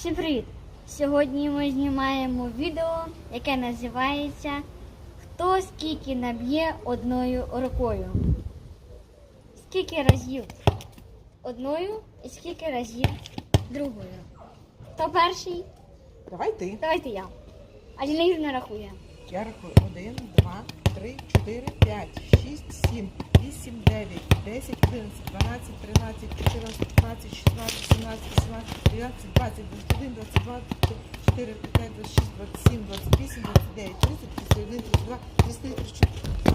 Всім привіт! Сьогодні ми знімаємо відео, яке називається Хто скільки наб'є одною рукою. Скільки разів одною і скільки разів другою. Хто перший? Давай ти. Давайте я. А не рахує. Я рахую. Один, два, три, чотири, п'ять, шість, сім, 10, 11, 12, 13, 14, 15, 16, 17, 18, 19, 20, 21, 22, 24, 25, 26, 27, 28, 29, 30, 31, 32,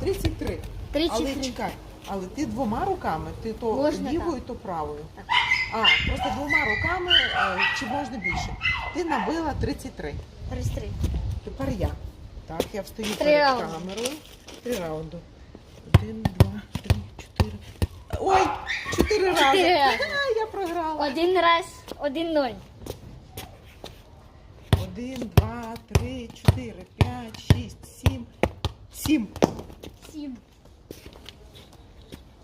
33, 33. Але чекай, але ти двома руками, ти то можна, лівою, так. то правою. Так. А, просто двома руками е, чи можна більше. Ти набила 33. 33. Тепер я. Так, я встаю Три перед раунди. камерою. Три раунди. Один, два, три. Ой! Чотири рази. Чотири рази. Я програла. Один раз, один ноль. Один, два, три, чотири, п'ять, шість, сім. Сім. Сім.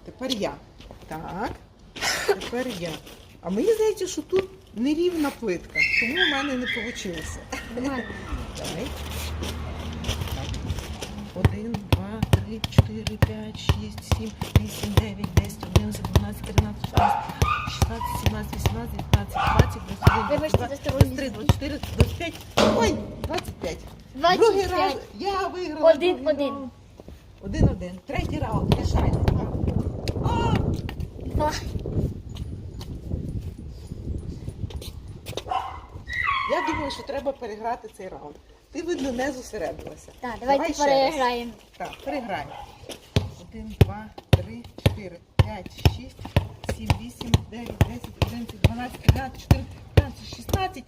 Тепер я. Так. Тепер я. А мені здається, що тут нерівна плитка, тому в мене не вийшло. Давай. Один, два, три, чотири, п'ять, шість, сім, вісім, дев'ять, десять, одинадцять, дванадцять, тринадцять, чотирнадцять, шістнадцять, сімнадцять, вісімнадцять, дев'ятнадцять, двадцять, двадцять один, Вибачте за двадцять сторонній два, двадцять три, двадцять чотири, двадцять п'ять. Ой, двадцять п'ять. Другий 25. раз я виграла. Один, другий один. раунд. Один, один. Третій раунд. Рішай. А, Два. я думаю, що треба переграти цей раунд. Ти, видно, не зосередилася. Так, давайте ще раз. переграємо. Так, переграємо. Один, два, три, чотири, п'ять, шість, сім, вісім, дев'ять, десять, одинадцять, дванадцять, тринадцять, чотирнадцять, п'ятнадцять, шістнадцять.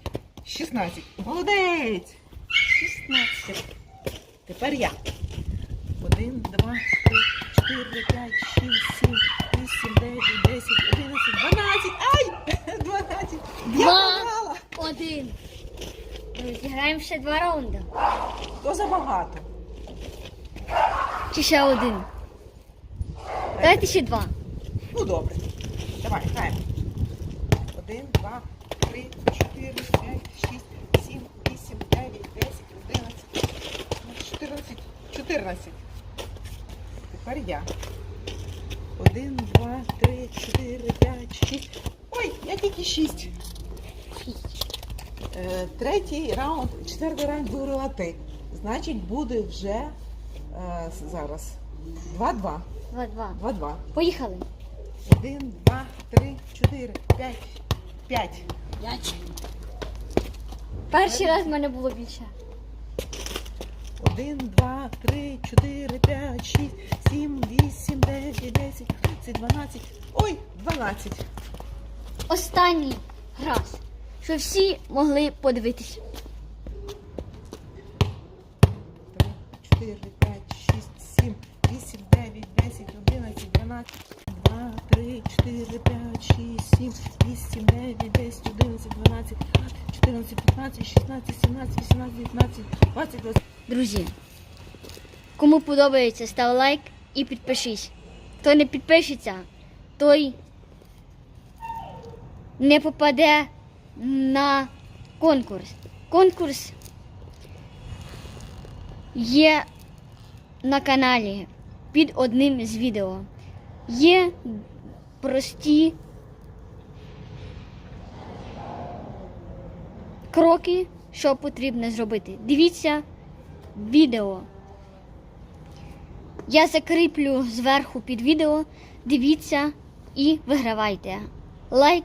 Шістнадцять. Молодець! Шістнадцять. Тепер я. Один, два, три, чотири, п'ять, шість, граємо ще два раунди. То забагато. Чи ще один? Давайте ще два. Ну добре. Давай, граємо. Один, два, три, чотири, п'ять, шість, сім, вісім, дев'ять, десять, одинадцять, чотирнадцять, чотирнадцять. Тепер я. Один, два, три, чотири, п'ять, шість. Ой, я тільки шість. Е, третій раунд, четвертий раунд виграла ти. Значить, буде вже е, зараз. Два-два. Два-два. Два-два. Поїхали. Один, два, три, чотири, п'ять, п'ять. П'ять. Перший раз в мене було більше. Один, два, три, чотири, п'ять, шість, сім, вісім, дев'ять, десять, одинадцять, дванадцять. Ой, дванадцять. Останній раз, щоб всі могли подивитися. Три, чотири, п'ять, шість, сім, вісім, дев'ять, десять, одинадцять, дванадцять. Два, три, чотири, п'ять, шість, сім, вісім, дев'ять, десять, одинадцять, дванадцять, чотирнадцять, п'ятнадцять, шістнадцять, сімнадцять, вісімнадцять, дев'ятнадцять, двадцять, двадцять. Друзі, кому подобається, став лайк і підпишись. Хто не підпишеться, той не попаде на конкурс. Конкурс є на каналі під одним з відео. Є прості кроки, що потрібно зробити. Дивіться відео. Я закріплю зверху під відео. Дивіться і вигравайте. Лайк.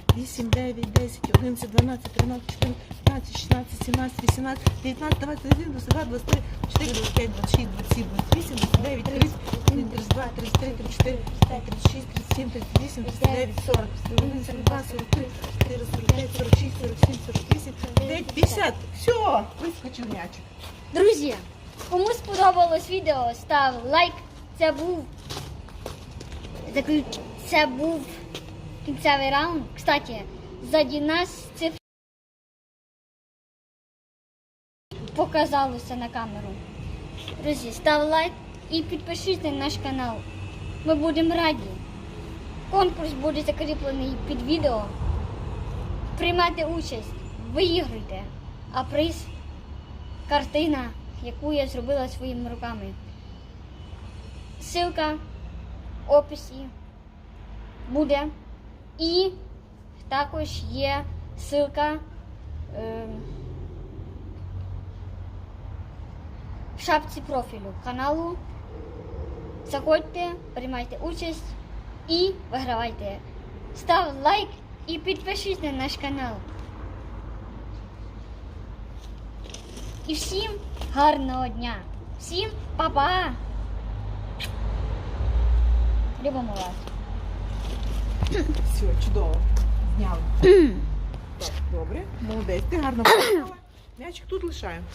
вісім, дев'ять, десять, одинадцять, дванадцять, тринадцять, чотирнадцять, п'ятнадцять, шістнадцять, сімнадцять, вісімнадцять, дев'ятнадцять, двадцять один, двадцять два, двадцять три, чотири, двадцять п'ять, двадцять шість, двадцять сім, двадцять вісім, двадцять дев'ять, тридцять, один, тридцять два, тридцять три, тридцять чотири, тридцять п'ять, тридцять шість, тридцять сім, тридцять вісім, тридцять дев'ять, сорок, один, сорок два, сорок три, чотири, сорок п'ять, сорок шість, сорок сім, сорок вісім. Все, вискочив м'ячик. Друзі, кому сподобалось відео, став лайк. Це був це був кінцевий раунд. Кстати, ззаді нас цифри показалося на камеру. Друзі, став лайк і підпишіться на наш канал. Ми будемо раді. Конкурс буде закріплений під відео. Приймайте участь, виігруйте. А приз картина, яку я зробила своїми руками. Ссылка в описі буде. І також є ссылка е, в шапці профілю каналу. Заходьте, приймайте участь і вигравайте. Став лайк і підпишись на наш канал. І всім гарного дня! Всім па-па! Любимо вас! Все, чудово. Зняли. Так, добре, молодець, ти гарно показала. М'ячик тут лишаємо.